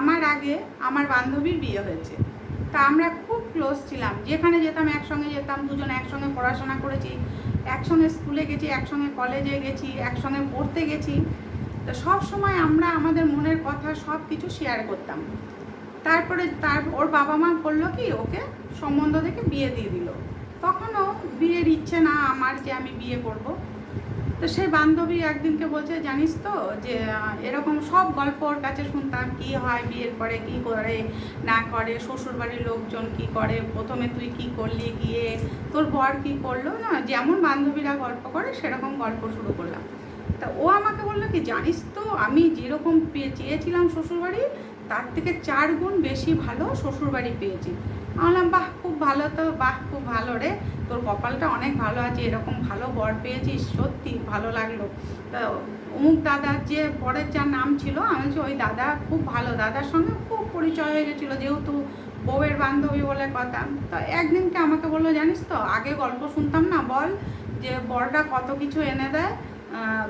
আমার আগে আমার বান্ধবীর বিয়ে হয়েছে। তা আমরা খুব ক্লোজ ছিলাম। যেখানে যেতাম, একসঙ্গে যেতাম, দুজন একসঙ্গে পড়াশোনা করেছি, একসঙ্গে স্কুলে গেছি, একসঙ্গে কলেজে গেছি, একসঙ্গে পড়তে গেছি। তো সব সময় আমরা আমাদের মনের কথা সব কিছু শেয়ার করতাম। তারপরে তার, ওর বাবা মা করল কি, ওকে সম্বন্ধ থেকে বিয়ে দিয়ে দিল। তখনও বিয়ের ইচ্ছে না আমার যে আমি বিয়ে করব। তো সেই বান্ধবী একদিনকে বলছে, জানিস তো যে এরকম সব গল্প ওর কাছে শুনতাম, কি হয় বিয়ের পরে, কি করে, না করে শ্বশুর বাড়ির লোকজন কি করে, প্রথমে তুই কি করলি গিয়ে, তোর বর কি করল, না, যেমন বান্ধবীরা গল্প করে, সেরকম গল্প শুরু করলাম। তা ও আমাকে বলল কি, জানিস তো, আমি যেরকম চেয়েছিলাম শ্বশুরবাড়ি তার থেকে চার গুণ বেশি ভালো শ্বশুরবাড়ি পেয়েছি। বললাম, বাহ, খুব ভালো তো, বাহ, খুব ভালো রে। তোর কপালটা অনেক ভালো আছে, এরকম ভালো বর পেয়েছিস, সত্যি ভালো লাগল। তা অমুক দাদার যে বরের যার নাম ছিল, আমি বলছি, ওই দাদা খুব ভালো, দাদার সঙ্গে খুব পরিচয় হয়ে গেছিল, যেহেতু বউয়ের বান্ধবী বলে কথা। তো একদিনকে আমাকে বলল, জানিস তো, আগে গল্প শুনতাম না, বল যে বরটা কত কিছু এনে দেয়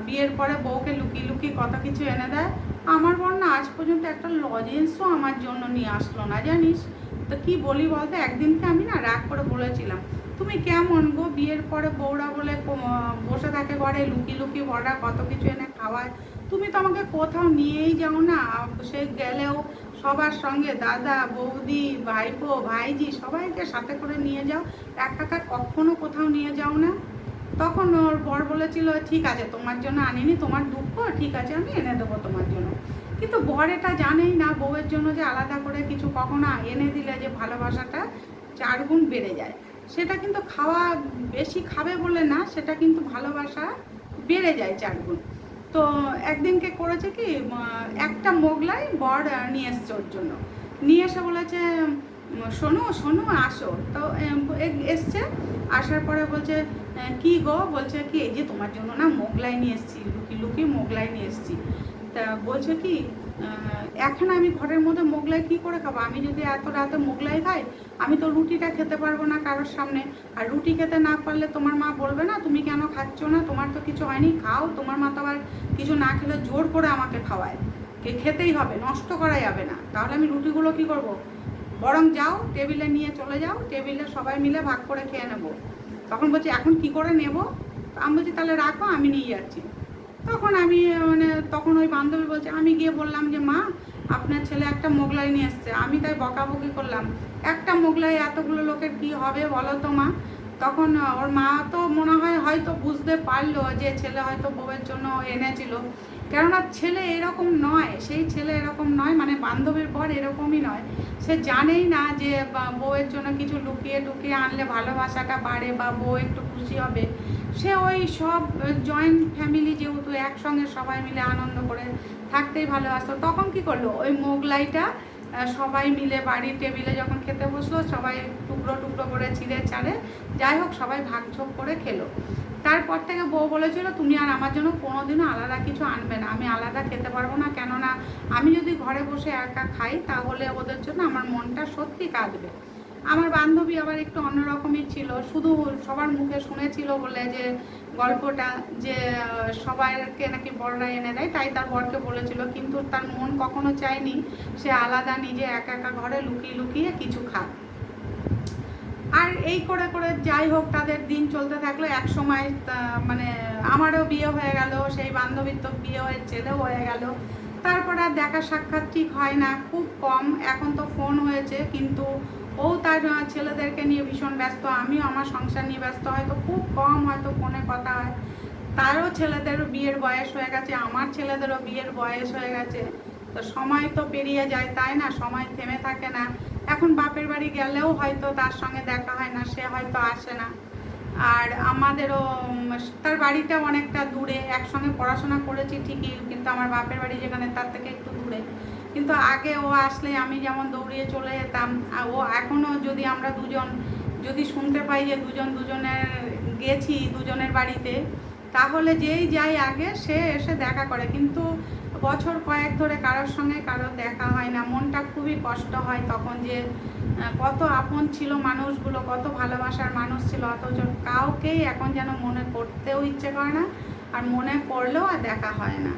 বিয়ের পরে বউকে লুকিয়ে লুকিয়ে কত কিছু এনে দেয়? আমার বর না আজ পর্যন্ত একটা লজেন্সও আমার জন্য নিয়ে আসলো না, জানিস? তো কি বলি বলতে, একদিনকে আমি না রাগ করে বলেছিলাম, তুমি কেমন গো বিয়ের পরে বউরা বলে বসে থাকে ঘরে, লুকিয়ে লুকিয়ে বড়রা কত কিছু এনে খাওয়ায়? তুমি তো আমাকে কোথাও নিয়েই যাও না, সে গেলেও সবার সঙ্গে দাদা, বৌদি, ভাইপো, ভাইজি সবাইকে সাথে করে নিয়ে যাও, একা একা কখনো কোথাও নিয়ে যাও না? তখন ওর বর বলেছিল, ঠিক আছে, তোমার জন্য আনিনি, তোমার দুঃখ, ঠিক আছে, আমি এনে দেবো তোমার জন্য। কিন্তু বর এটা জানেই না, বউয়ের জন্য যে আলাদা করে কিছু কখনো এনে দিলে যে ভালোবাসাটা চার গুণ বেড়ে যায়। সেটা কিন্তু খাওয়া বেশি খাবে বলে না, সেটা কিন্তু ভালোবাসা বেড়ে যায় চার গুণ। তো একদিনকে করেছে কি একটা মোগলাই বর নিয়ে এসছে ওর জন্য। নিয়ে এসে বলেছে শোনো শোনো, আসো। তো এসছে, আসার পরে বলছে কি গো? বলছে কি, এই যে তোমার জন্য না মোগলাই নিয়ে এসেছি, লুকি লুকি মোগলাই নিয়ে এসেছি। তা বলছে কি এখন আমি ঘরের মধ্যে মোগলাই কি করে খাব? আমি যদি এত রাতে মোগলাই খাই, আমি তো রুটিটা খেতে পারব না কারোর সামনে। আর রুটি খেতে না পারলে তোমার মা বলবে না, তুমি কেন খাচ্ছ না? তোমার তো কিছু হয়নি, খাও। তোমার মা তো আবার কিছু না খেলে জোর করে আমাকে খাওয়ায়। খেতেই হবে, নষ্ট করা যাবে না। তাহলে আমি রুটিগুলো কি করব। বরং যাও, টেবিলে নিয়ে চলে যাও, টেবিলে সবাই মিলে ভাগ করে খেয়ে নেব। তখন বলছি, এখন কি করে নেব? আমি বলছি, তাহলে রাখো, আমি নিয়ে যাচ্ছি। তখন আমি মানে তখন ওই বান্ধবী বলছে, আমি গিয়ে বললাম যে, মা, আপনার ছেলে একটা মোগলাই নিয়ে এসছে। আমি তাই বকাবকি করলাম, একটা মোগলাই এতগুলো লোকের কি হবে বলো তো, মা? তখন ওর মা তো মনে হয় হয়তো বুঝতে পারল যে ছেলে হয়তো বউয়ের জন্য এনেছিল। কেননা ছেলে এরকম নয়, সেই ছেলে এরকম নয় মানে বান্ধবীর পর এরকমই নয়। সে জানেই না যে বউয়ের জন্য কিছু লুকিয়ে টুকিয়ে আনলে ভালোবাসাটা বাড়ে বা বউ একটু খুশি হবে। সে ওই সব জয়েন্ট ফ্যামিলি যেহেতু একসঙ্গে সবাই মিলে আনন্দ করে থাকতেই ভালোবাসতো, তখন কি করল? ওই মোগলাইটা সবাই মিলে বাড়ির টেবিলে যখন খেতে বসল, সবাই টুকরো টুকরো করে চিড়ে চাড়ে, যাই হোক, সবাই ভাগছোপ করে খেলো। তারপর থেকে বউ বলেছিল, তুমি আর আমার জন্য কোনোদিনও আলাদা কিছু আনবে না, আমি আলাদা খেতে পারব না, কেননা আমি যদি ঘরে বসে একা খাই, তাহলে ওদের জন্য আমার মনটা সত্যি কাঁদবে। আমার বান্ধবী আবার একটু অন্যরকমই ছিল, শুধু সবার মুখে শুনেছিল বলে যে গল্পটা যে সবাইকে নাকি বড়রা এনে দেয়, তাই তার বরকে বলেছিল, কিন্তু তার মন কখনো চায়নি, সে আলাদা নিজে একা একা ঘরে লুকিয়ে লুকিয়ে কিছু খাক। আর এই করে করে যাই হোক, তাদের দিন চলতে থাকল, এক সময় মানে আমারও বিয়ে হয়ে গেল, সেই বান্ধবীর তো বিয়ে হয়ে, ছেলেও হয়ে গেল তারপর আর দেখা সাক্ষাৎ ঠিক হয় না, খুব কম। এখন তো ফোন হয়েছে, কিন্তু ও তার ছেলেদেরকে নিয়ে ভীষণ ব্যস্ত। আমিও আমার সংসার নিয়ে ব্যস্ত, হয়তো খুব কম হয়তো ফোনে কথা হয়। তারও ছেলেদেরও বিয়ের বয়স হয়ে গেছে, আমার ছেলেদেরও বিয়ের বয়স হয়ে গেছে। তো সময় তো পেরিয়ে যায়, তাই না? সময় থেমে থাকে না। এখন বাপের বাড়ি গেলেও হয়তো তার সঙ্গে দেখা হয় না, সে হয়তো আসে না। আর আমাদেরও তার বাড়িটা অনেকটা দূরে, একসঙ্গে পড়াশোনা করেছি ঠিকই, কিন্তু আমার বাপের বাড়ি যেখানে তার থেকে একটু দূরে। কিন্তু আগে ও আসলে আমি যেমন দৌড়িয়ে চলে যেতাম ও এখনও যদি আমরা দুজন, যদি শুনতে পাই যে দুজন দুজনের গেছি দুজনের বাড়িতে, তাহলে যেই যাই আগে, সে এসে দেখা করে। কিন্তু বছর কয়েক ধরে কারোর সঙ্গে কারোর দেখা হয় না, মনটা খুবই কষ্ট হয় তখন যে কত আপন ছিল মানুষগুলো, কত ভালোবাসার মানুষ ছিল, অথচ কাউকেই এখন যেন মনে করতেও ইচ্ছে করে না, আর মনে করলেও আর দেখা হয় না।